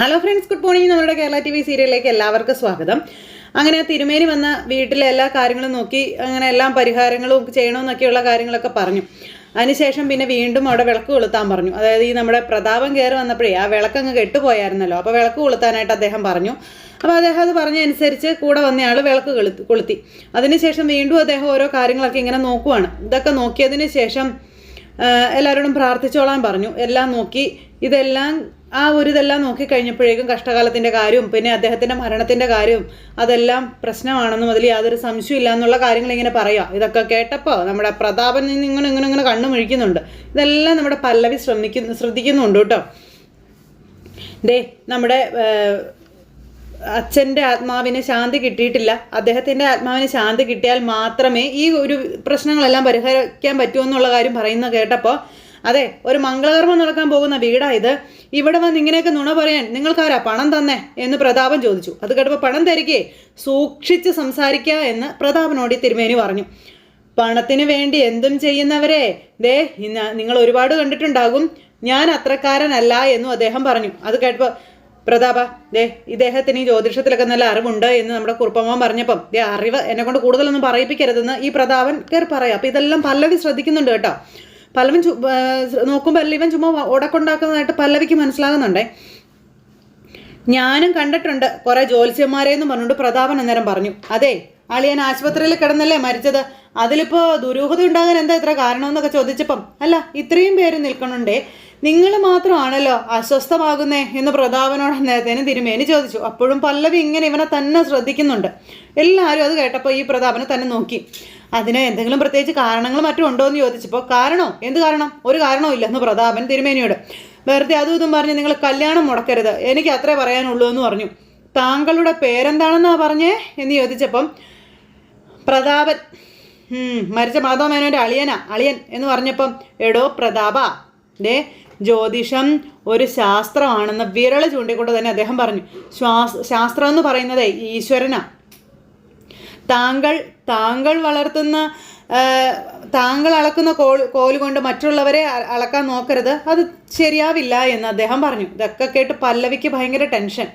Hello friends good morning നമ്മുടെ Kerala T V സീരിയലിലേക്ക് എല്ലാവർക്കും സ്വാഗതം. അങ്ങനെ തിരുമേനി വന്ന വീട്ടിലെ എല്ലാ കാര്യങ്ങളും നോക്കി അങ്ങനെ എല്ലാം പരിഹാരങ്ങളും ചെയ്യണമെന്നൊക്കെയുള്ള കാര്യങ്ങളൊക്കെ പറഞ്ഞു. അതിനുശേഷം പിന്നെ വീണ്ടും അവിടെ വിളക്ക് കൊളുത്താൻ പറഞ്ഞു. അതായത് ഈ നമ്മുടെ പ്രതാപം കയറി വന്നപ്പോഴേ ആ വിളക്കങ്ങ് കെട്ടുപോയായിരുന്നല്ലോ. അപ്പോൾ വിളക്ക് കൊളുത്താനായിട്ട് അദ്ദേഹം പറഞ്ഞു. അപ്പോൾ അദ്ദേഹം അത് പറഞ്ഞതനുസരിച്ച് കൂടെ വന്നയാൾ വിളക്ക് കൊളുത്തി കൊളുത്തി. അതിനുശേഷം വീണ്ടും അദ്ദേഹം ഓരോ കാര്യങ്ങളൊക്കെ ഇങ്ങനെ നോക്കുവാണ്. ഇതൊക്കെ നോക്കിയതിന് ശേഷം എല്ലാവരോടും പ്രാർത്ഥിച്ചോളാൻ പറഞ്ഞു. എല്ലാം നോക്കി ഇതെല്ലാം ആ ഒരു ഇതെല്ലാം നോക്കിക്കഴിഞ്ഞപ്പോഴേക്കും കഷ്ടകാലത്തിന്റെ കാര്യവും പിന്നെ അദ്ദേഹത്തിന്റെ മരണത്തിന്റെ കാര്യവും അതെല്ലാം പ്രശ്നമാണെന്നും അതിൽ യാതൊരു സംശയമില്ല എന്നുള്ള കാര്യങ്ങൾ ഇങ്ങനെ പറയാം ഇതൊക്കെ കേട്ടപ്പോൾ നമ്മുടെ പ്രതാപൻ ഇങ്ങനെ ഇങ്ങനെ ഇങ്ങനെ കണ്ണു മുഴിക്കുന്നുണ്ട് ഇതെല്ലാം നമ്മുടെ പല്ലവി ശ്രമിക്കുന്നു ശ്രദ്ധിക്കുന്നുണ്ട് കേട്ടോ. ദേ നമ്മുടെ അച്ഛന്റെ ആത്മാവിന് ശാന്തി കിട്ടിയിട്ടില്ല. അദ്ദേഹത്തിന്റെ ആത്മാവിന് ശാന്തി കിട്ടിയാൽ മാത്രമേ ഈ ഒരു പ്രശ്നങ്ങളെല്ലാം പരിഹരിക്കാൻ പറ്റൂ എന്നുള്ള കാര്യം പറയുന്ന കേട്ടപ്പോൾ അതെ ഒരു മംഗളകർമ്മം നടക്കാൻ പോകുന്ന വീടാ ഇത് ഇവിടെ വന്ന് ഇങ്ങനെയൊക്കെ നുണ പറയാൻ നിങ്ങൾക്കാരാ പണം തന്നേ എന്ന് പ്രതാപൻ ചോദിച്ചു. അത് കേട്ടപ്പോൾ പണം തരികെ സൂക്ഷിച്ച് സംസാരിക്കുക എന്ന് പ്രതാപനോട് തിരുമേനി പറഞ്ഞു. പണത്തിന് വേണ്ടി എന്തും ചെയ്യുന്നവരെ ദേ നിങ്ങൾ ഒരുപാട് കണ്ടിട്ടുണ്ടാകും. ഞാൻ അത്രക്കാരനല്ല എന്നും അദ്ദേഹം പറഞ്ഞു. അത് കേട്ടപ്പോൾ പ്രതാപ ദേ ഇദ്ദേഹത്തിന് ഈ ജ്യോതിഷത്തിലൊക്കെ നല്ല അറിവുണ്ട് എന്ന് നമ്മുടെ കുറുപ്പമ്മ പറഞ്ഞപ്പം ദേ അറിവ് എന്നെ കൊണ്ട് കൂടുതലൊന്നും പറയിപ്പിക്കരുതെന്ന് ഈ പ്രതാപൻ കയറി പറയാം. അപ്പം ഇതെല്ലാം പല്ലവി ശ്രദ്ധിക്കുന്നുണ്ട് കേട്ടോ. പല്ലവൻ ചു നോക്കുമ്പോൾ ഇവൻ ചുമ്മാ ഉടക്കുണ്ടാക്കുന്നതായിട്ട് പല്ലവിക്ക് മനസ്സിലാകുന്നുണ്ടേ. ഞാനും കണ്ടിട്ടുണ്ട്. കുറെ ജ്യോത്സ്യന്മാരെ എന്ന് പറഞ്ഞുകൊണ്ട് പ്രതാപൻ അന്നേരം പറഞ്ഞു അതെ അളിയൻ ആശുപത്രിയിൽ കിടന്നല്ലേ മരിച്ചത്? അതിലിപ്പോ ദുരൂഹത ഉണ്ടാകാൻ എന്താ ഇത്ര കാരണമെന്നൊക്കെ ചോദിച്ചപ്പം അല്ല ഇത്രയും പേര് നിൽക്കണുണ്ടേ. നിങ്ങൾ മാത്രമാണല്ലോ അസ്വസ്ഥമാകുന്നേ എന്ന് പ്രതാപനോട് അന്നേരത്തേനും തിരുമേനി ചോദിച്ചു. അപ്പോഴും പല്ലവി ഇങ്ങനെ ഇവനെ തന്നെ ശ്രദ്ധിക്കുന്നുണ്ട്. എല്ലാവരും അത് കേട്ടപ്പോൾ ഈ പ്രതാപനെ തന്നെ നോക്കി. അതിന് എന്തെങ്കിലും പ്രത്യേകിച്ച് കാരണങ്ങൾ മറ്റും ഉണ്ടോ എന്ന് ചോദിച്ചപ്പോൾ കാരണോ? എന്ത് കാരണം? ഒരു കാരണവും ഇല്ലെന്ന് പ്രതാപൻ തിരുമേനിയോട്. വെറുതെ അതും ഇതും പറഞ്ഞ് നിങ്ങൾ കല്യാണം മുടക്കരുത്. എനിക്ക് അത്രേ പറയാനുള്ളൂ എന്ന് പറഞ്ഞു. താങ്കളുടെ പേരെന്താണെന്നാ പറഞ്ഞേ? എന്ന് ചോദിച്ചപ്പം പ്രതാപൻ മരിച്ച മാധവ മേനോന്റെ അളിയനാ അളിയൻ എന്ന് പറഞ്ഞപ്പം എടോ പ്രതാപ ദേ ജ്യോതിഷം ഒരു ശാസ്ത്രമാണെന്ന് വിരള ചൂണ്ടിക്കൊണ്ട് തന്നെ അദ്ദേഹം പറഞ്ഞു. ശ്വാസ ശാസ്ത്രം എന്ന് പറയുന്നത് ഈശ്വരനാ. താങ്കൾ താങ്കൾ വളർത്തുന്ന താങ്കൾ അളക്കുന്ന കോൾ കോൽ കൊണ്ട് മറ്റുള്ളവരെ അളക്കാൻ നോക്കരുത്. അത് ശരിയാവില്ല എന്ന് അദ്ദേഹം പറഞ്ഞു. ഇതൊക്കെ കേട്ട് പല്ലവിക്ക് ഭയങ്കര ടെൻഷൻ.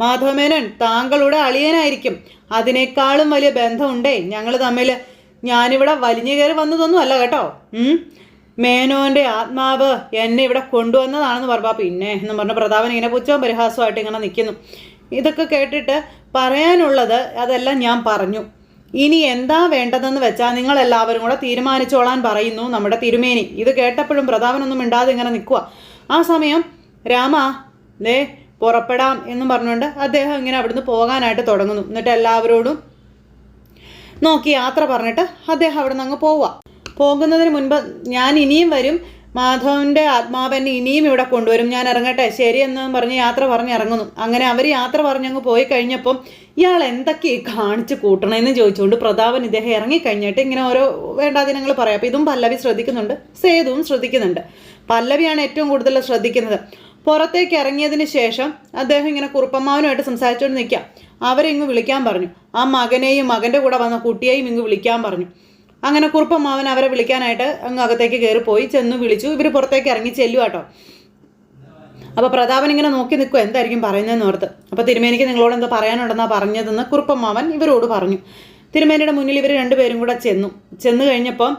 മാധവമേനൻ താങ്കളുടെ അളിയനായിരിക്കും. അതിനേക്കാളും വലിയ ബന്ധമുണ്ടേ. ഞങ്ങൾ തമ്മിൽ ഞാനിവിടെ വലിഞ്ഞു കയറി വന്നതൊന്നും അല്ല കേട്ടോ. മേനോന്റെ ആത്മാവ് എന്നെ ഇവിടെ കൊണ്ടുവന്നതാണെന്ന് പറഞ്ഞാൽ പിന്നെ എന്ന് പറഞ്ഞ പ്രതാപൻ ഇങ്ങനെ പുച്ഛവും പരിഹാസമായിട്ട് ഇങ്ങനെ നിൽക്കുന്നു ഇതൊക്കെ കേട്ടിട്ട് പറയാനുള്ളത് അതെല്ലാം ഞാൻ പറഞ്ഞു. ഇനി എന്താ വേണ്ടതെന്ന് വെച്ചാൽ നിങ്ങൾ എല്ലാവരും കൂടെ തീരുമാനിച്ചോളാൻ പറയുന്നു നമ്മുടെ തിരുമേനി. ഇത് കേട്ടപ്പോഴും പ്രതാപനൊന്നും മിണ്ടാതെ ഇങ്ങനെ നിൽക്കുക ആ സമയം രാമ ദേ പുറപ്പെടാം എന്നും പറഞ്ഞുകൊണ്ട് അദ്ദേഹം ഇങ്ങനെ അവിടുന്ന് പോകാനായിട്ട് തുടങ്ങുന്നു. എന്നിട്ട് എല്ലാവരോടും നോക്കി യാത്ര പറഞ്ഞിട്ട് അദ്ദേഹം അവിടെ നിന്ന് അങ്ങ് പോവുക. പോകുന്നതിന് മുൻപ് ഞാൻ ഇനിയും വരും. മാധവന്റെ ആത്മാവെന്നെ ഇനിയും ഇവിടെ കൊണ്ടുവരും. ഞാൻ ഇറങ്ങട്ടെ ശരി എന്ന് പറഞ്ഞ് യാത്ര പറഞ്ഞ് ഇറങ്ങുന്നു. അങ്ങനെ അവർ യാത്ര പറഞ്ഞങ്ങ് പോയി കഴിഞ്ഞപ്പം ഇയാൾ എന്തൊക്കെ കാണിച്ചു കൂട്ടണമെന്ന് ചോദിച്ചുകൊണ്ട് പ്രതാപൻ ഇദ്ദേഹം ഇറങ്ങിക്കഴിഞ്ഞിട്ട് ഇങ്ങനെ ഓരോ വേണ്ടാദിനങ്ങൾ പറയാം. അപ്പം ഇതും പല്ലവി ശ്രദ്ധിക്കുന്നുണ്ട് സേതുവും ശ്രദ്ധിക്കുന്നുണ്ട്. പല്ലവിയാണ് ഏറ്റവും കൂടുതൽ ശ്രദ്ധിക്കുന്നത്. പുറത്തേക്ക് ഇറങ്ങിയതിന് ശേഷം അദ്ദേഹം ഇങ്ങനെ കുറുപ്പമ്മാവനുമായിട്ട് സംസാരിച്ചുകൊണ്ട് നിൽക്കാം. അവരെ ഇങ്ങ് വിളിക്കാൻ പറഞ്ഞു. ആ മകനെയും മകന്റെ കൂടെ വന്ന കുട്ടിയെയും ഇങ്ങ് വിളിക്കാൻ പറഞ്ഞു. അങ്ങനെ കുറുപ്പമ്മാവൻ അവരെ വിളിക്കാനായിട്ട് അങ്ങ് അകത്തേക്ക് കയറി പോയി. ചെന്ന് വിളിച്ചു. ഇവർ പുറത്തേക്ക് ഇറങ്ങി ചെല്ലുക കേട്ടോ അപ്പോൾ പ്രതാപൻ ഇങ്ങനെ നോക്കി നിൽക്കുക എന്തായിരിക്കും പറയുന്നതെന്ന് ഓർത്ത്. അപ്പോൾ തിരുമേനിക്ക് നിങ്ങളോട് എന്താ പറയാനുണ്ടെന്നാ പറഞ്ഞതെന്ന് കുറുപ്പമ്മാവൻ ഇവരോട് പറഞ്ഞു. തിരുമേനിയുടെ മുന്നിൽ ഇവർ രണ്ടുപേരും കൂടെ ചെന്നു. ചെന്ന് കഴിഞ്ഞപ്പോൾ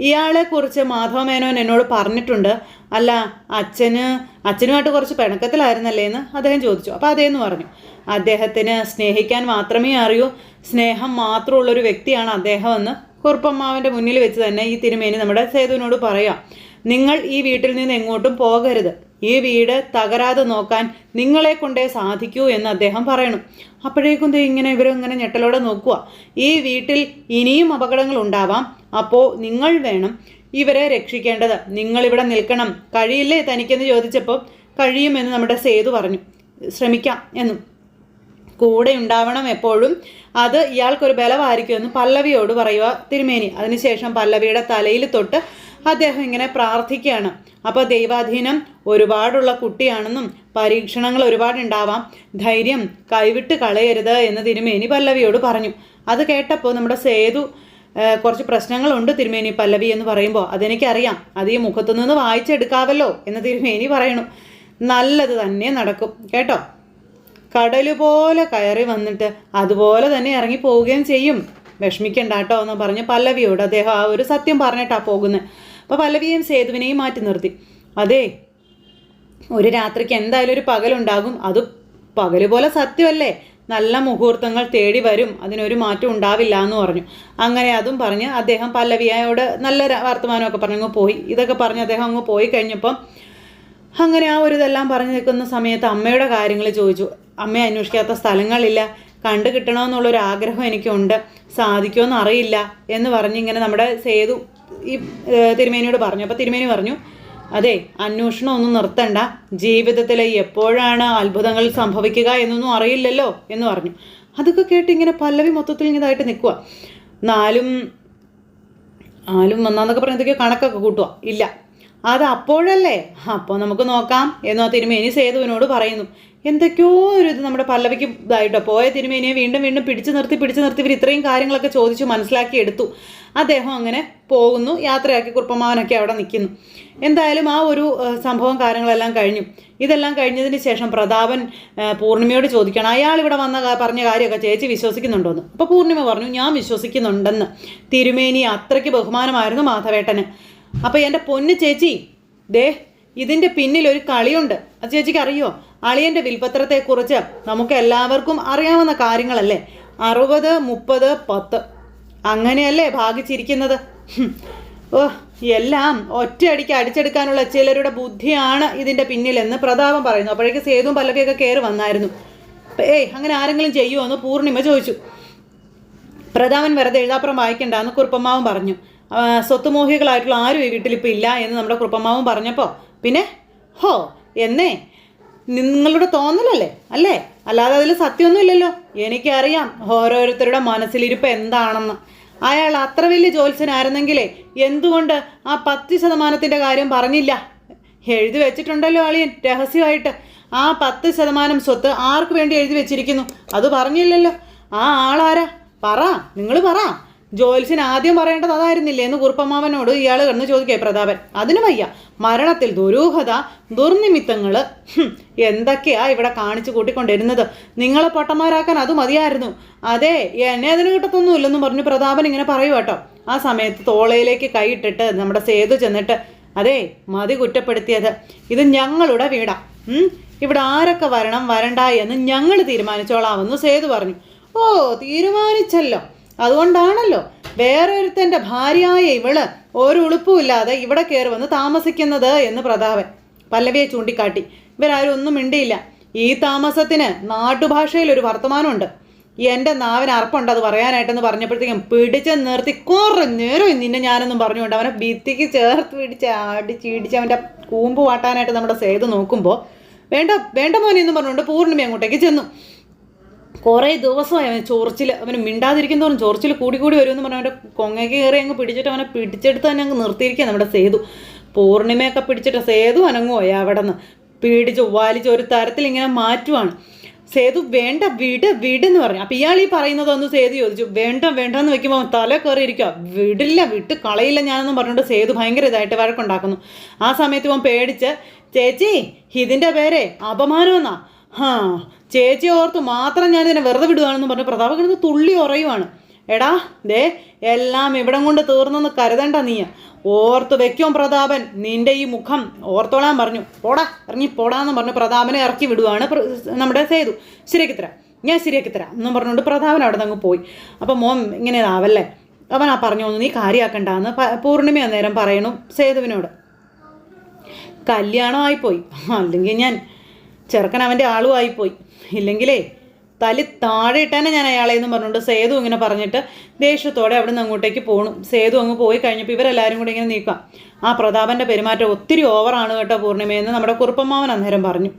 ഇയാളെക്കുറിച്ച് മാധവ മേനോൻ എന്നോട് പറഞ്ഞിട്ടുണ്ട്. അല്ല അച്ഛന് അച്ഛനുമായിട്ട് കുറച്ച് പിണക്കത്തിലായിരുന്നല്ലേ എന്ന് അദ്ദേഹം ചോദിച്ചു. അപ്പോൾ അതേന്ന് പറഞ്ഞു. അദ്ദേഹത്തിന് സ്നേഹിക്കാൻ മാത്രമേ അറിയൂ. സ്നേഹം മാത്രമുള്ളൊരു വ്യക്തിയാണ് അദ്ദേഹം എന്ന് കുറുപ്പമ്മാവന്റെ മുന്നിൽ വെച്ച് തന്നെ ഈ തിരുമേനി നമ്മുടെ സേതുവിനോട് പറയാം. നിങ്ങൾ ഈ വീട്ടിൽ നിന്ന് എങ്ങോട്ടും പോകരുത്. ഈ വീട് തകരാതെ നോക്കാൻ നിങ്ങളെ കൊണ്ടേ സാധിക്കൂ എന്ന് അദ്ദേഹം പറയണം. അപ്പോഴേക്കും ഇങ്ങനെ ഇവരും ഇങ്ങനെ ഞെട്ടലോടെ നോക്കുക ഈ വീട്ടിൽ ഇനിയും അപകടങ്ങൾ ഉണ്ടാവാം. അപ്പോൾ നിങ്ങൾ വേണം ഇവരെ രക്ഷിക്കേണ്ടത്. നിങ്ങളിവിടെ നിൽക്കണം. കഴിയില്ലേ തനിക്കെന്ന് ചോദിച്ചപ്പോൾ കഴിയുമെന്ന് നമ്മുടെ സേതു പറഞ്ഞു. ശ്രമിക്കാം എന്നും. കൂടെ ഉണ്ടാവണം എപ്പോഴും. അത് ഇയാൾക്കൊരു ബലമായിരിക്കുമെന്ന് പല്ലവിയോട് പറയുക തിരുമേനി. അതിനുശേഷം പല്ലവിയുടെ തലയിൽ തൊട്ട് അദ്ദേഹം ഇങ്ങനെ പ്രാർത്ഥിക്കുകയാണ്. അപ്പോൾ ദൈവാധീനം ഒരുപാടുള്ള കുട്ടിയാണെന്നും പരീക്ഷണങ്ങൾ ഒരുപാടുണ്ടാവാം. ധൈര്യം കൈവിട്ട് കളയരുത് എന്ന് തിരുമേനി പല്ലവിയോട് പറഞ്ഞു. അത് കേട്ടപ്പോൾ നമ്മുടെ സേതു കുറച്ച് പ്രശ്നങ്ങളുണ്ട് തിരുമേനി പല്ലവി എന്ന് പറയുമ്പോൾ അതെനിക്കറിയാം. അത് ഈ മുഖത്തു നിന്ന് വായിച്ചെടുക്കാവല്ലോ എന്ന് തിരുമേനി പറയണു നല്ലത് തന്നെ നടക്കും. കേട്ടോ? കടൽ പോലെ കയറി വന്നിട്ട് അതുപോലെ തന്നെ ഇറങ്ങി പോവുകയും ചെയ്യും. വിഷമിക്കണ്ട കേട്ടോ എന്ന് പറഞ്ഞ് പല്ലവിയോട് അദ്ദേഹം ആ ഒരു സത്യം പറഞ്ഞിട്ടാണ് പോകുന്നത് അപ്പോൾ പല്ലവിയെയും സേതുവിനെയും മാറ്റി നിർത്തി. അതെ ഒരു രാത്രിക്ക് എന്തായാലും ഒരു പകലുണ്ടാകും. അത് പകൽ പോലെ സത്യമല്ലേ? നല്ല മുഹൂർത്തങ്ങൾ തേടി വരും. അതിനൊരു മാറ്റം ഉണ്ടാവില്ല എന്ന് പറഞ്ഞു. അങ്ങനെ അതും പറഞ്ഞ് അദ്ദേഹം പല്ലവിയോട് നല്ല വർത്തമാനമൊക്കെ പറഞ്ഞു അങ്ങ് പോയി. ഇതൊക്കെ പറഞ്ഞ് അദ്ദേഹം അങ്ങ് പോയി കഴിഞ്ഞപ്പം അങ്ങനെ ആ ഒരു ഇതെല്ലാം പറഞ്ഞു നിൽക്കുന്ന സമയത്ത് അമ്മയുടെ കാര്യങ്ങൾ ചോദിച്ചു. അമ്മയെ അന്വേഷിക്കാത്ത സ്ഥലങ്ങളില്ല. കണ്ടു കിട്ടണമെന്നുള്ളൊരു ആഗ്രഹം എനിക്കുണ്ട്. സാധിക്കുമെന്ന് അറിയില്ല എന്ന് പറഞ്ഞ് ഇങ്ങനെ നമ്മുടെ സേതു ഈ തിരുമേനിയോട് പറഞ്ഞു. അപ്പോൾ തിരുമേനി പറഞ്ഞു അതെ അന്വേഷണം ഒന്നും നിർത്തണ്ട. ജീവിതത്തിൽ എപ്പോഴാണ് അത്ഭുതങ്ങൾ സംഭവിക്കുക എന്നൊന്നും അറിയില്ലല്ലോ എന്ന് പറഞ്ഞു. അതൊക്കെ കേട്ട് ഇങ്ങനെ പല്ലവി മൊത്തത്തിൽ ഇങ്ങനെതായിട്ട് നിൽക്കുക നാലും ആലും വന്നാന്നൊക്കെ പറഞ്ഞ എന്തൊക്കെയോ കണക്കൊക്കെ കൂട്ടുക ഇല്ല. അത് അപ്പോഴല്ലേ? അപ്പോൾ നമുക്ക് നോക്കാം. എന്നോ തിരുമേനി സേതുവിനോട് പറയുന്നു. എന്തൊക്കെയോ ഒരു ഇത് നമ്മുടെ പല്ലവിക്ക് ഇതായിട്ടോ. പോയ തിരുമേനിയെ വീണ്ടും വീണ്ടും പിടിച്ചു നിർത്തി പിടിച്ചു നിർത്തി ഇവർ ഇത്രയും കാര്യങ്ങളൊക്കെ ചോദിച്ചു മനസ്സിലാക്കി എടുത്തു. അദ്ദേഹം അങ്ങനെ പോകുന്നു യാത്രയാക്കി കുറുപ്പമാവനൊക്കെ അവിടെ നിൽക്കുന്നു. എന്തായാലും ആ ഒരു സംഭവം കാര്യങ്ങളെല്ലാം കഴിഞ്ഞു. ഇതെല്ലാം കഴിഞ്ഞതിന് ശേഷം പ്രതാപൻ പൂർണിമയോട് ചോദിക്കണം അയാൾ ഇവിടെ വന്ന പറഞ്ഞ കാര്യമൊക്കെ ചേച്ചി വിശ്വസിക്കുന്നുണ്ടോന്ന്? അപ്പോൾ പൂർണിമ പറഞ്ഞു ഞാൻ വിശ്വസിക്കുന്നുണ്ടെന്ന്. തിരുമേനി അത്രയ്ക്ക് ബഹുമാനമായിരുന്നു മാധവേട്ടന്. അപ്പോൾ എന്റെ പൊന്ന് ചേച്ചി ദേ ഇതിന്റെ പിന്നിൽ ഒരു കളിയുണ്ട്. അത് ചേച്ചിക്ക് അറിയോ? അളിയന്റെ വിൽപത്രത്തെക്കുറിച്ച് നമുക്ക് എല്ലാവർക്കും അറിയാവുന്ന കാര്യങ്ങളല്ലേ? അറുപത് മുപ്പത് പത്ത്. അങ്ങനെയല്ലേ ഭാഗിച്ചിരിക്കുന്നത്. ഓ എല്ലാം ഒറ്റയടിക്ക് അടിച്ചെടുക്കാനുള്ള ചിലരുടെ ബുദ്ധിയാണ് ഇതിന്റെ പിന്നിലെന്ന് പ്രതാപം പറയുന്നു. അപ്പോഴേക്ക് സേതുവും പല്ലവിയൊക്കെ കയറി വന്നായിരുന്നു. ഏയ് അങ്ങനെ ആരെങ്കിലും ചെയ്യുമോ എന്ന് പൂർണിമ ചോദിച്ചു. പ്രതാപൻ വെറുതെ എഴുതാപ്പുറം വായിക്കണ്ടെന്ന് കുറുപ്പമ്മാവും പറഞ്ഞു. സ്വത്തുമോഹികളായിട്ടുള്ള ആരും ഈ വീട്ടിൽ ഇപ്പോൾ ഇല്ല എന്ന് നമ്മുടെ കുറുപ്പമ്മാവും പറഞ്ഞപ്പോൾ പിന്നെ? ഹോ എന്നേ നിങ്ങളുടെ തോന്നലല്ലേ? അല്ലേ? അല്ലാതെ അതിൽ സത്യമൊന്നുമില്ലല്ലോ എനിക്കറിയാം ഓരോരുത്തരുടെ മനസ്സിലിരിപ്പ് എന്താണെന്ന്. അയാൾ അത്ര വലിയ ജ്യോത്സ്യനായിരുന്നെങ്കിലേ എന്തുകൊണ്ട് ആ പത്ത് ശതമാനത്തിന്റെ കാര്യം പറഞ്ഞില്ല? എഴുതി വെച്ചിട്ടുണ്ടല്ലോ അളിയൻ രഹസ്യമായിട്ട്. ആ പത്ത് ശതമാനം സ്വത്ത് ആർക്ക് വേണ്ടി എഴുതി വെച്ചിരിക്കുന്നു? അത് പറഞ്ഞില്ലല്ലോ. ആ ആളാരാ? പറ നിങ്ങൾ പറ. ജോത്സ്യൻ ആദ്യം പറയേണ്ടത് അതായിരുന്നില്ലേ എന്ന് കുറുപ്പമാവനോട് ഇയാൾ കിടന്ന് ചോദിക്കേ പ്രതാപൻ. അതിന് വയ്യ. മരണത്തിൽ ദുരൂഹത ദുർനിമിത്തങ്ങൾ എന്തൊക്കെയാ ഇവിടെ കാണിച്ചു കൂട്ടിക്കൊണ്ടിരുന്നത്? നിങ്ങളെ പൊട്ടന്മാരാക്കാൻ അത് മതിയായിരുന്നു. അതെ എന്നെ അതിന് കിട്ടത്തൊന്നുമില്ലെന്നും പറഞ്ഞു പ്രതാപൻ ഇങ്ങനെ പറയൂ കേട്ടോ. ആ സമയത്ത് തോളയിലേക്ക് കൈയിട്ടിട്ട് നമ്മുടെ സേതു ചെന്നിട്ട് അതെ മതി കുറ്റപ്പെടുത്തിയത്. ഇത് ഞങ്ങളുടെ വീടാ? ഇവിടെ ആരൊക്കെ വരണം വരണ്ട എന്ന് ഞങ്ങൾ തീരുമാനിച്ചോളാമെന്ന് സേതു പറഞ്ഞു. ഓ തീരുമാനിച്ചല്ലോ. അതുകൊണ്ടാണല്ലോ വേറൊരുത്തന്റെ ഭാര്യയായ ഇവൾ ഒരു ഉളുപ്പുമില്ലാതെ ഇവിടെ കയറി വന്ന് താമസിക്കുന്നത് എന്ന് പ്രതാപൻ പല്ലവിയെ ചൂണ്ടിക്കാട്ടി. ഇവരാരും ഒന്നും മിണ്ടിയില്ല. ഈ താമസത്തിന് നാട്ടുഭാഷയിൽ ഒരു വർത്തമാനമുണ്ട്. എന്റെ നാവിന് അർപ്പുണ്ട് അത് പറയാനായിട്ടെന്ന് പറഞ്ഞപ്പോഴത്തേക്കും പിടിച്ച് നിർത്തി കുറേ നേരം നിന്നെ ഞാനൊന്നും പറഞ്ഞുകൊണ്ട് അവനെ ഭിത്തിക്ക് ചേർത്ത് പിടിച്ച് അടിച്ച് അവന്റെ കൂമ്പ് വാട്ടാനായിട്ട് നമ്മുടെ സേതു നോക്കുമ്പോൾ വേണ്ട വേണ്ട മോനെ എന്ന് പറഞ്ഞുകൊണ്ട് പൂർണിമ അങ്ങോട്ടേക്ക് ചെന്നു. കുറേ ദിവസമായി അവന് ചോർച്ചിൽ അവന് മിണ്ടാതിരിക്കും തോറും ചോർച്ചിൽ കൂടി കൂടി വരുമെന്ന് പറഞ്ഞാൽ അവന്റെ കൊങ്ങയ്ക്ക് കയറി അങ്ങ് പിടിച്ചിട്ട് അവനെ പിടിച്ചെടുത്ത് തന്നെ അങ്ങ് നിർത്തിയിരിക്കുക നമ്മുടെ സേതു. പൂർണിമയൊക്കെ പിടിച്ചിട്ട് സേതു അനങ്ങുപോയി അവിടെ നിന്ന് പിടിച്ച് വാലിച്ച് ഒരു തരത്തിൽ ഇങ്ങനെ മാറ്റുവാണ്. സേതു വേണ്ട വിട് വിടെന്ന് പറഞ്ഞു. അപ്പം ഇയാൾ ഈ പറയുന്നതൊന്ന് സേതു ചോദിച്ചു. വേണ്ട വേണ്ട എന്ന് വെക്കുമ്പോൾ തല തല കയറിയിരിക്കുക വിടില്ല വിട്ട് കളയില്ല ഞാനെന്നും പറഞ്ഞുകൊണ്ട് സേതു ഭയങ്കര ഇതായിട്ട് വഴക്കുണ്ടാക്കുന്നു. ആ സമയത്ത് ഇവൻ പേടിച്ച് ചേച്ചി ഇതിന്റെ പേരെ അപമാനമെന്നാ. ഹാ ചേച്ചി ഓർത്ത് മാത്രം ഞാൻ ഇതിനെ വെറുതെ വിടുകയാണെന്ന് പറഞ്ഞു പ്രതാപ കിടന്ന് തുള്ളി ഉറയുവാണ്. എടാ ദേ എല്ലാം ഇവിടം കൊണ്ട് തീർന്നെന്ന് കരുതണ്ട നീ. ഓർത്ത് വെക്കും പ്രതാപൻ നിന്റെ ഈ മുഖം ഓർത്തോളാൻ പറഞ്ഞു. പോടാ ഇറങ്ങി പോടാന്ന് പറഞ്ഞു പ്രതാപനെ ഇറക്കി വിടുവാണ് നമ്മുടെ സേതു. ശരിയാക്കി തരാം. ഞാൻ ശരിയാക്കി തരാം എന്നും പറഞ്ഞുകൊണ്ട് പ്രതാപൻ അവിടെ നിന്ന് പോയി. അപ്പം മോൻ ഇങ്ങനെ ആവല്ലേ അവൻ ആ പറഞ്ഞു "ഒന്ന് നീ കാര്യമാക്കണ്ടെന്ന് പൂർണിമ അന്നേരം പറയണു സേതുവിനോട്. കല്യാണമായിപ്പോയി. അല്ലെങ്കിൽ ഞാൻ ചെറുക്കൻ അവന്റെ ആളും ആയിപ്പോയി. ഇല്ലെങ്കിലേ തലി താഴെ ഇട്ടാനെ ഞാൻ അയാളെ എന്ന് പറഞ്ഞുകൊണ്ട് സേതു ഇങ്ങനെ പറഞ്ഞിട്ട് ദേഷ്യത്തോടെ അവിടെ നിന്ന് അങ്ങോട്ടേക്ക് പോകണം സേതു അങ്ങ് പോയി കഴിഞ്ഞപ്പോൾ ഇവരെല്ലാവരും കൂടി ഇങ്ങനെ നീക്കാം. ആ പ്രതാപന്റെ പെരുമാറ്റം ഒത്തിരി ഓവറാണ് കേട്ടോ പൂർണിമയെന്ന് നമ്മുടെ കുറുപ്പമ്മാവൻ അന്നേരം പറഞ്ഞു.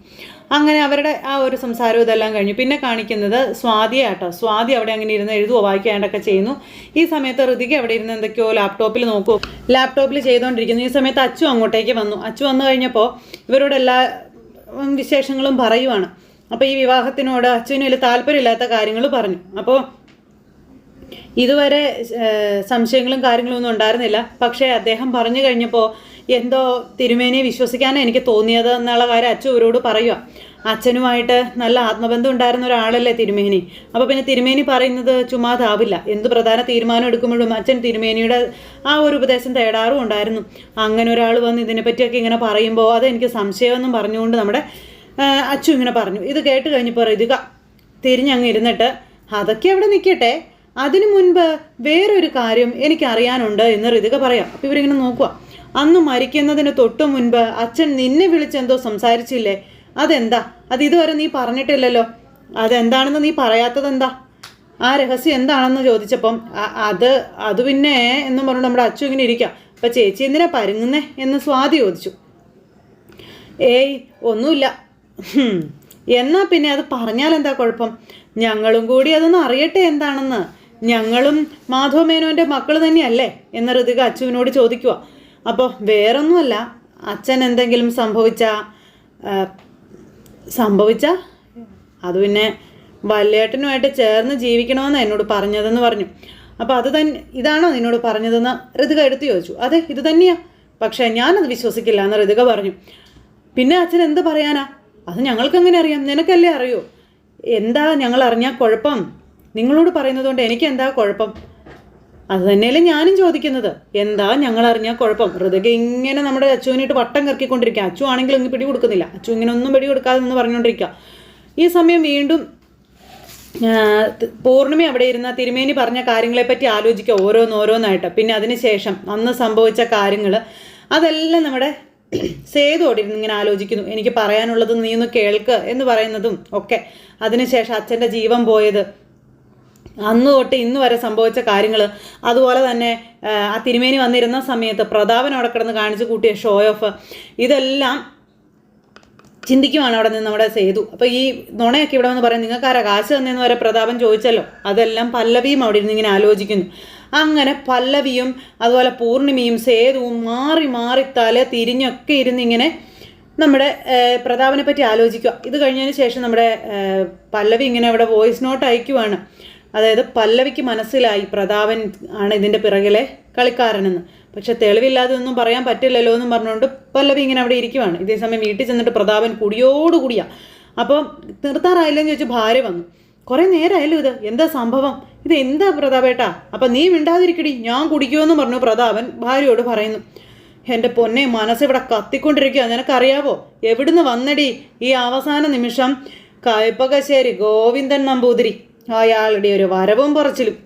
അങ്ങനെ അവരുടെ ആ ഒരു സംസാരവും ഇതെല്ലാം കഴിഞ്ഞു. പിന്നെ കാണിക്കുന്നത് സ്വാതിയെ ആട്ടോ. സ്വാതി അവിടെ അങ്ങനെ ഇരുന്ന് എഴുതുവോ വായിക്കാണ്ടൊക്കെ ചെയ്യുന്നു. ഈ സമയത്ത് ഋതിക അവിടെ ഇരുന്ന് എന്തൊക്കെയോ ലാപ്ടോപ്പിൽ നോക്കൂ ലാപ്ടോപ്പിൽ ചെയ്തുകൊണ്ടിരിക്കുന്നു ഈ സമയത്ത് അച്ചു അങ്ങോട്ടേക്ക് വന്നു. അച്ചു വന്നു കഴിഞ്ഞപ്പോൾ ഇവരോട് എല്ലാ ഉം, വിശേഷങ്ങളും പറയുവാണ്. അപ്പോൾ ഈ വിവാഹത്തിനോട് അച്ഛനും വലിയ താല്പര്യമില്ലാത്ത കാര്യങ്ങൾ പറഞ്ഞു. അപ്പോൾ ഇതുവരെ സംശയങ്ങളും കാര്യങ്ങളും ഒന്നും ഉണ്ടായിരുന്നില്ല. പക്ഷേ അദ്ദേഹം പറഞ്ഞു കഴിഞ്ഞപ്പോൾ എന്തോ തിരുമേനിയെ വിശ്വസിക്കാനാണ് എനിക്ക് തോന്നിയത് എന്നുള്ള കാര്യം അച്ഛൻ ഇവരോട് പറയുക അച്ഛനുമായിട്ട് നല്ല ആത്മബന്ധം ഉണ്ടായിരുന്ന ഒരാളല്ലേ തിരുമേനി? അപ്പോൾ പിന്നെ തിരുമേനി പറയുന്നത് ചുമ്മാതാവില്ല എന്ത് പ്രധാന തീരുമാനം എടുക്കുമ്പോഴും അച്ഛൻ തിരുമേനിയുടെ ആ ഒരു ഉപദേശം തേടാറും ഉണ്ടായിരുന്നു. അങ്ങനെ ഒരാൾ വന്ന് ഇതിനെപ്പറ്റിയൊക്കെ ഇങ്ങനെ പറയുമ്പോൾ അതെനിക്ക് സംശയമെന്നും പറഞ്ഞുകൊണ്ട് നമ്മുടെ അച്ചു ഇങ്ങനെ പറഞ്ഞു. ഇത് കേട്ട് കഴിഞ്ഞപ്പോൾ ഋതിക തിരിഞ്ഞങ്ങ് ഇരുന്നിട്ട് അതൊക്കെ അവിടെ നിൽക്കട്ടെ അതിനു മുൻപ് വേറൊരു കാര്യം എനിക്കറിയാനുണ്ട് എന്ന് ഋതിക പറയാം. അപ്പോൾ ഇവരിങ്ങനെ നോക്കുക അന്ന് മരിക്കുന്നതിന് തൊട്ടു മുൻപ് അച്ഛൻ നിന്നെ വിളിച്ചെന്തോ സംസാരിച്ചില്ലേ? അതെന്താ? അത് ഇതുവരെ നീ പറഞ്ഞിട്ടില്ലല്ലോ. അതെന്താണെന്ന് നീ പറയാത്തത് എന്താ ആ രഹസ്യം എന്താണെന്ന് ചോദിച്ചപ്പം അത് അത് പിന്നെ എന്നും പറഞ്ഞു നമ്മുടെ അച്ഛൻ ഇങ്ങനെ ഇരിക്കാം. അപ്പം ചേച്ചി എന്തിനാ പരുങ്ങുന്നേ എന്ന് സ്വാതി ചോദിച്ചു. ഏയ് ഒന്നുമില്ല. എന്നാ പിന്നെ അത് പറഞ്ഞാൽ എന്താ കുഴപ്പം? ഞങ്ങളും കൂടി അതൊന്ന് അറിയട്ടെ എന്താണെന്ന്. ഞങ്ങളും മാധവ മേനോന്റെ മക്കൾ തന്നെയല്ലേ? എന്ന് ഋതിക അച്ചുവിനോട് ചോദിക്കുക അപ്പോൾ വേറൊന്നുമല്ല. അച്ഛൻ എന്തെങ്കിലും സംഭവിച്ച സംഭവിച്ച? അത് പിന്നെ വല്യേട്ടനുമായിട്ട് ചേർന്ന് ജീവിക്കണമെന്ന് എന്നോട് പറഞ്ഞതെന്ന് പറഞ്ഞു. അപ്പോൾ അത് തന്നെ ഇതാണോ നിന്നോട് പറഞ്ഞതെന്ന് ഋതുക എടുത്തു ചോദിച്ചു. അതെ ഇത് തന്നെയാ. പക്ഷേ ഞാനത് വിശ്വസിക്കില്ല എന്ന് ഋതുക പറഞ്ഞു. പിന്നെ അച്ഛൻ എന്ത് പറയാനാ? അത് ഞങ്ങൾക്ക് എങ്ങനെ അറിയാം? നിനക്കല്ലേ അറിയോ. എന്താ ഞങ്ങൾ അറിഞ്ഞാൽ കുഴപ്പം? നിങ്ങളോട് പറയുന്നത് കൊണ്ട് എനിക്ക് എന്താ കുഴപ്പം? അത് തന്നെയല്ലേ ഞാനും ചോദിക്കുന്നത്. എന്താ ഞങ്ങൾ അറിഞ്ഞാൽ കുഴപ്പം? ഹൃദയ ഇങ്ങനെ നമ്മുടെ അച്ചുവിനിട്ട് വട്ടം കറക്കിക്കൊണ്ടിരിക്കുക. അച്ചു ആണെങ്കിൽ ഇങ്ങ് പിടി കൊടുക്കുന്നില്ല. അച്ചു ഇങ്ങനെ ഒന്നും പിടി കൊടുക്കാതെ എന്ന് പറഞ്ഞുകൊണ്ടിരിക്കുക. ഈ സമയം വീണ്ടും പൂർണിമ അവിടെ ഇരുന്ന തിരുമേനി പറഞ്ഞ കാര്യങ്ങളെപ്പറ്റി ആലോചിക്കുക ഓരോന്നോരോന്നായിട്ട് പിന്നെ അതിനുശേഷം അന്ന് സംഭവിച്ച കാര്യങ്ങൾ അതെല്ലാം നമ്മുടെ സേതോടി ഇങ്ങനെ ആലോചിക്കുന്നു. എനിക്ക് പറയാനുള്ളത് നീ ഒന്ന് കേൾക്ക് എന്ന് പറയുന്നതും ഒക്കെ. അതിനുശേഷം അച്ഛന്റെ ജീവൻ പോയത് അന്ന് തൊട്ട് ഇന്ന് വരെ സംഭവിച്ച കാര്യങ്ങൾ അതുപോലെ തന്നെ ആ, തിരുമേനി വന്നിരുന്ന സമയത്ത് പ്രതാപൻ അവിടെ കിടന്ന് കാണിച്ചു കൂട്ടിയ ഷോ ഓഫ് ഇതെല്ലാം ചിന്തിക്കുവാണ് അവിടെ നിന്ന് നമ്മുടെ സേതു. അപ്പോൾ ഈ നുണയൊക്കെ ഇവിടെ വന്ന് പറയാം നിങ്ങൾക്ക് ആരാ കാശ് തന്നെന്ന് വരെ പ്രതാപൻ ചോദിച്ചല്ലോ? അതെല്ലാം പല്ലവിയും അവിടെ ഇരുന്ന് ഇങ്ങനെ ആലോചിക്കുന്നു. അങ്ങനെ പല്ലവിയും അതുപോലെ പൂർണിമയും സേതുവും മാറി മാറി തല തിരിഞ്ഞൊക്കെ ഇരുന്ന് ഇങ്ങനെ നമ്മുടെ പ്രതാപനെ പറ്റി ആലോചിക്കുക. ഇത് കഴിഞ്ഞതിന് ശേഷം നമ്മുടെ പല്ലവി ഇങ്ങനെ അവിടെ വോയിസ് നോട്ട് അയക്കുവാണ്. അതായത് പല്ലവിക്ക് മനസ്സിലായി പ്രതാപൻ ആണ് ഇതിന്റെ പിറകിലെ കളിക്കാരനെന്ന്. പക്ഷെ തെളിവില്ലാതെ ഒന്നും പറയാൻ പറ്റില്ലല്ലോ എന്നും പറഞ്ഞുകൊണ്ട് പല്ലവി ഇങ്ങനെ അവിടെ ഇരിക്കുവാണ്. ഇതേ സമയം വീട്ടിൽ ചെന്നിട്ട് പ്രതാപൻ കുടിയോടുകൂടിയാ. അപ്പം നിർത്താറായില്ലെന്ന് ചോദിച്ച് ഭാര്യ വന്നു. കുറേ നേരമായല്ലോ ഇത്. എന്താ സംഭവം? ഇത് എന്താ പ്രതാപേട്ടാ? അപ്പം നീ മിണ്ടാതിരിക്കടി. ഞാൻ കുടിക്കുമെന്ന് പറഞ്ഞു പ്രതാപൻ ഭാര്യയോട് പറയുന്നു. എന്റെ പൊന്നെ മനസ്സ് ഇവിടെ കത്തിക്കൊണ്ടിരിക്കുക നിനക്കറിയാവോ? എവിടുന്ന് വന്നടി ഈ അവസാന നിമിഷം? കയ്പകശ്ശേരി ഗോവിന്ദൻ നമ്പൂതിരി. അയാളുടെ ഒരു വരവും പറച്ചിലും.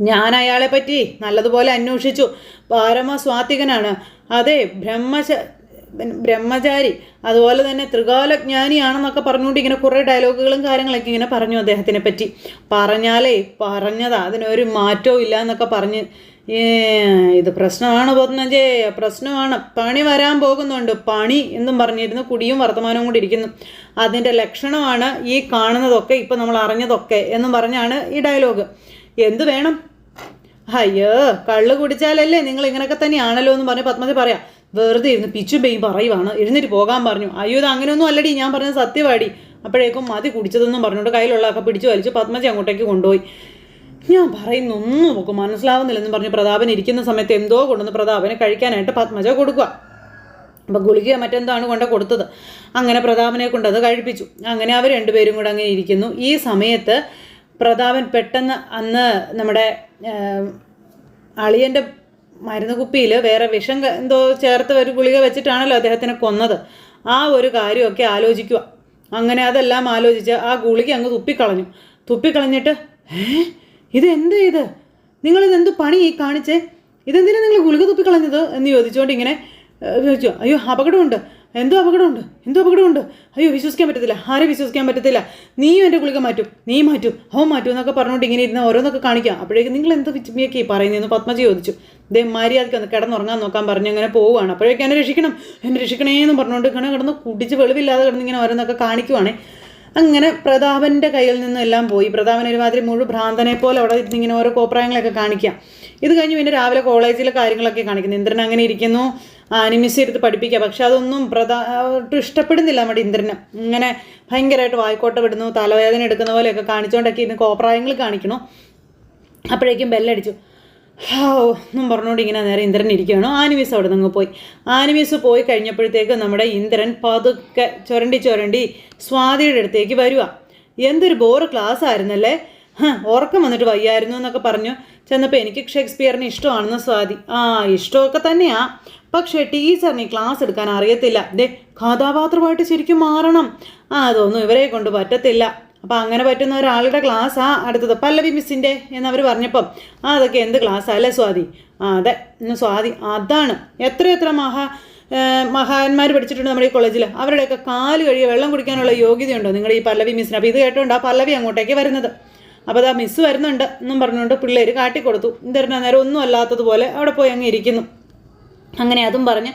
ഞാൻ അയാളെ പറ്റി നല്ലതുപോലെ അന്വേഷിച്ചു. പാരമസ്വാത്വികനാണ് അതെ ബ്രഹ്മശ ബ്രഹ്മചാരി. അതുപോലെ തന്നെ ത്രികാലജ്ഞാനിയാണെന്നൊക്കെ പറഞ്ഞുകൊണ്ട് ഇങ്ങനെ കുറേ ഡയലോഗുകളും കാര്യങ്ങളൊക്കെ ഇങ്ങനെ പറഞ്ഞു അദ്ദേഹത്തിനെ പറ്റി. പറഞ്ഞാലേ പറഞ്ഞതാ. അതിനൊരു മാറ്റവും ഇല്ല എന്നൊക്കെ പറഞ്ഞ് ഇത് പ്രശ്നമാണ് പത്മജേ പ്രശ്നമാണ്. പണി വരാൻ പോകുന്നുണ്ട്. പണി എന്നും പറഞ്ഞിരുന്നു. കുടിയും വർത്തമാനവും കൂടി ഇരിക്കുന്നു. അതിന്റെ ലക്ഷണമാണ് ഈ കാണുന്നതൊക്കെ ഇപ്പം നമ്മൾ അറിഞ്ഞതൊക്കെ എന്നും പറഞ്ഞാണ് ഈ ഡയലോഗ്. എന്തു വേണം? അയ്യോ കള്ള് കുടിച്ചാലല്ലേ നിങ്ങൾ ഇങ്ങനെയൊക്കെ തന്നെയാണല്ലോ എന്ന് പറഞ്ഞ് പത്മജി പറയാം. വെറുതെ ഇരുന്ന് പിച്ചും പെയ്യും പറയുവാണ്. എഴുന്നേറ്റ് പോകാൻ പറഞ്ഞു. അയ്യോ ഇത് അങ്ങനെയൊന്നും അല്ലടി. ഞാൻ പറഞ്ഞത് സത്യവാടി. അപ്പോഴേക്കും മതി കുടിച്ചതെന്നും പറഞ്ഞുകൊണ്ട് കയ്യിലുള്ളതൊക്കെ പിടിച്ചു വലിച്ച് പത്മജ അങ്ങോട്ടേക്ക് കൊണ്ടുപോയി. ഞാൻ പറയുന്ന ഒന്നും നമുക്ക് മനസ്സിലാവുന്നില്ലെന്ന് പറഞ്ഞ് പ്രതാപൻ ഇരിക്കുന്ന സമയത്ത് എന്തോ കൊണ്ടുവന്ന് പ്രതാപനെ കഴിക്കാനായിട്ട് പത്മജ കൊടുക്കുക അപ്പം ഗുളിക മറ്റെന്താണ് കൊണ്ട് കൊടുത്തത്? അങ്ങനെ പ്രതാപനെ കൊണ്ട് അത് കഴിപ്പിച്ചു. അങ്ങനെ അവർ രണ്ടുപേരും കൂടെ അങ്ങനെ ഇരിക്കുന്നു. ഈ സമയത്ത് പ്രതാപൻ പെട്ടെന്ന് അന്ന് നമ്മുടെ അളിയന്റെ മരുന്ന് കുപ്പിയിൽ വേറെ വിഷം എന്തോ ചേർത്ത് ഒരു ഗുളിക വെച്ചിട്ടാണല്ലോ അദ്ദേഹത്തിനെ കൊന്നത്. ആ ഒരു കാര്യമൊക്കെ ആലോചിക്കുക അങ്ങനെ അതെല്ലാം ആലോചിച്ച് ആ ഗുളിക അങ്ങ് തുപ്പിക്കളഞ്ഞു. തുപ്പിക്കളഞ്ഞിട്ട് ഏ ഇത് എന്ത് ഇത്? നിങ്ങളിതെന്ത് പണി ഈ കാണിച്ചേ? ഇതെന്തിനാ നിങ്ങൾ ഗുളിക തുപ്പിക്കളഞ്ഞത് എന്ന് ചോദിച്ചുകൊണ്ട് ഇങ്ങനെ ചോദിച്ചു. അയ്യോ അപകടമുണ്ട്. എന്തോ അപകടമുണ്ട്? എന്തോ അപകടമുണ്ട്? അയ്യോ വിശ്വസിക്കാൻ പറ്റത്തില്ല. ആരെ വിശ്വസിക്കാൻ പറ്റത്തില്ല? നീയും എന്റെ ഗുളിക മാറ്റും. നീ മാറ്റും അവൻ മാറ്റും എന്നൊക്കെ പറഞ്ഞുകൊണ്ട് ഇങ്ങനെ ഇരുന്ന് ഓരോന്നൊക്കെ കാണിക്കാം. അപ്പോഴേക്കും നിങ്ങൾ എന്ത് വിച്ചുമിയൊക്കെ ഈ പറയുന്നതെന്ന് പത്മജ ചോദിച്ചു. ദേ മര്യാദയ്ക്ക് ഒന്ന് കിടന്നുറങ്ങാൻ നോക്കാൻ പറഞ്ഞു അങ്ങനെ പോവുകയാണ്. അപ്പോഴേക്കും എന്നെ രക്ഷിക്കണം എന്നെ രക്ഷിക്കണേ എന്ന് പറഞ്ഞുകൊണ്ട് ഇങ്ങനെ കിടന്ന് കുടിച്ച് വെളിവില്ലാതെ കിടന്ന് ഇങ്ങനെ ഓരോന്നൊക്കെ കാണിക്കുവാണേ. അങ്ങനെ പ്രതാപന്റെ കയ്യിൽ നിന്നും എല്ലാം പോയി. പ്രതാപൻ ഒരുമാതിരി മുഴു ഭ്രാന്തനെ പോലെ അവിടെ ഇങ്ങനെ ഓരോ കോപ്രായങ്ങളൊക്കെ കാണിക്കാം. ഇത് കഴിഞ്ഞ് പിന്നെ രാവിലെ കോളേജിലെ കാര്യങ്ങളൊക്കെ കാണിക്കുന്നു. ഇന്ദ്രൻ അങ്ങനെ ഇരിക്കുന്നു. അനിമിസ് എടുത്ത് പഠിപ്പിക്കുക പക്ഷെ അതൊന്നും പ്രധാ ഇഷ്ടപ്പെടുന്നില്ല നമ്മുടെ ഇന്ദ്രന്. ഇങ്ങനെ ഭയങ്കരമായിട്ട് വായിക്കോട്ട വിടുന്നു തലവേദന എടുക്കുന്ന പോലെയൊക്കെ കാണിച്ചുകൊണ്ടൊക്കെ ഇരുന്ന് കോപ്രായങ്ങൾ കാണിക്കണു അപ്പോഴേക്കും ബെല്ലടിച്ചു. ഹാ എന്നും പറഞ്ഞുകൊണ്ട് ഇങ്ങനെ നേരെ ഇന്ദ്രൻ ഇരിക്കുകയാണ്. ആനിമീസ് അവിടെ നിന്ന് പോയി. ആനിമീസ് പോയി കഴിഞ്ഞപ്പോഴത്തേക്ക് നമ്മുടെ ഇന്ദ്രൻ പതുക്കെ ചുരണ്ടി ചുരണ്ടി സ്വാതിയുടെ അടുത്തേക്ക് വരിക എന്തൊരു ബോറ് ക്ലാസ് ആയിരുന്നല്ലേ? ഉറക്കം വന്നിട്ട് വയ്യായിരുന്നു എന്നൊക്കെ പറഞ്ഞു. ചെന്നപ്പോൾ എനിക്ക് ഷേക്സ്പിയറിന് ഇഷ്ടമാണെന്ന് സ്വാതി. ആ ഇഷ്ടമൊക്കെ തന്നെയാ. പക്ഷേ ടീച്ചറിന് ക്ലാസ് എടുക്കാൻ അറിയത്തില്ല. ദേ കഥാപാത്രമായിട്ട് ശരിക്കും മാറണം. ആ അതൊന്നും ഇവരെ കൊണ്ട് പറ്റത്തില്ല. അപ്പം അങ്ങനെ പറ്റുന്ന ഒരാളുടെ ക്ലാസ്സാ അടുത്തത്. പല്ലവി മിസ്സിന്റെ എന്നവർ പറഞ്ഞപ്പം ആ അതൊക്കെ എന്ത് ക്ലാസ്സാണ് അല്ലേ സ്വാതി? ആ അതെ ഇന്ന് സ്വാതി. അതാണ്. എത്ര എത്ര മഹാ മഹാന്മാർ പഠിച്ചിട്ടുണ്ട് നമ്മുടെ ഈ കോളേജിൽ അവരുടെയൊക്കെ കാൽ കഴിയ വെള്ളം കുടിക്കാനുള്ള യോഗ്യതയുണ്ടോ നിങ്ങളുടെ ഈ പല്ലവി മിസ്സിന് അപ്പോൾ ഇത് കേട്ടോണ്ട് ആ പല്ലവി അങ്ങോട്ടേക്ക് വരുന്നത്. അപ്പോൾ അതാ മിസ്സ് വരുന്നുണ്ട് എന്നും പറഞ്ഞുകൊണ്ട് പിള്ളേർ കാട്ടിക്കൊടുത്തു. എന്തിരുന്ന നേരം ഒന്നും അല്ലാത്തതുപോലെ അവിടെ പോയി അങ്ങ് ഇരിക്കുന്നു. അങ്ങനെ അതും പറഞ്ഞ്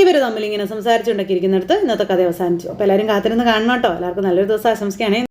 ഇവർ തമ്മിൽ ഇങ്ങനെ സംസാരിച്ചുകൊണ്ടൊക്കെ ഇരിക്കുന്നിടത്ത് ഇന്നത്തെ കഥ അവസാനിച്ചു. അപ്പോൾ എല്ലാവരും കാത്തിരുന്ന് കാണണം കേട്ടോ. എല്ലാവർക്കും നല്ലൊരു ദിവസം ആശംസിക്കുകയാണെങ്കിൽ